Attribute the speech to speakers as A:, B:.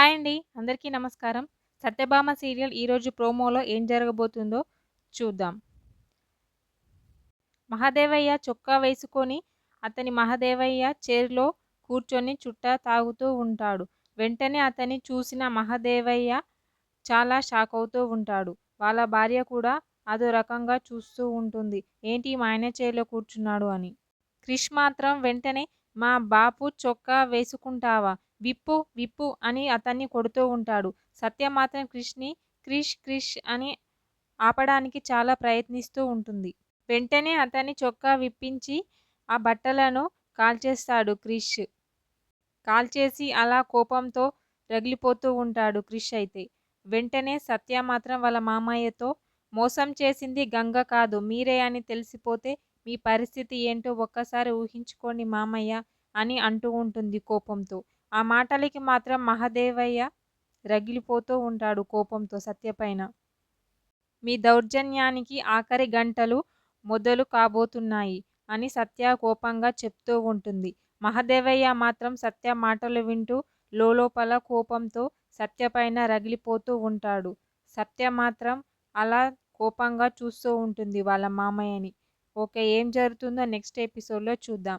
A: Hi అండి అందరికీ నమస్కారం. సత్యభామ సీరియల్ ఈరోజు ప్రోమోలో ఏం జరగబోతుందో చూద్దాం. మహాదేవయ్య చొక్కా వేసుకొని అతని మహాదేవయ్య చైర్లో కూర్చొని చుట్టా తాగుతూ ఉంటాడు. వెంటనే అతన్ని చూసిన మహాదేవయ్య చాలా షాక్ అవుతూ ఉంటాడు. వాళ్ళ భార్య కూడా అదో రకంగా చూస్తూ ఉంటుంది. ఏంటి మా ఆయన చైర్లో కూర్చున్నాడు అని. క్రిష్ మాత్రం వెంటనే మా బాపు చొక్కా వేసుకుంటావా? విప్పు విప్పు అని అతన్ని కొడుతూ ఉంటాడు. సత్య మాత్రం క్రిష్ని క్రిష్ క్రిష్ అని ఆపడానికి చాలా ప్రయత్నిస్తూ ఉంటుంది. వెంటనే అతని చొక్కా విప్పించి ఆ బట్టలను కాల్చేస్తాడు క్రిష్. కాల్చేసి అలా కోపంతో రగిలిపోతూ ఉంటాడు క్రిష్ అయితే. వెంటనే సత్య మాత్రం వాళ్ళ మామయ్యతో మోసం చేసింది గంగ కాదు మీరే అని తెలిసిపోతే మీ పరిస్థితి ఏంటో ఒక్కసారి ఊహించుకోండి మామయ్య అని అంటూ ఉంటుంది కోపంతో. ఆ మాటలకి మాత్రం మహదేవయ్య రగిలిపోతూ ఉంటాడు కోపంతో సత్యపైన మీ దౌర్జన్యానికి ఆఖరి గంటలు మొదలు కాబోతున్నాయి అని సత్య కోపంగా చెప్తూ ఉంటుంది. మహదేవయ్య మాత్రం సత్య మాటలు వింటూ లోపల కోపంతో సత్యపైన రగిలిపోతూ ఉంటాడు. సత్య మాత్రం అలా కోపంగా చూస్తూ ఉంటుంది వాళ్ళ మామయ్యని. ఓకే ఏం జరుగుతుందో నెక్స్ట్ ఎపిసోడ్లో చూద్దాం.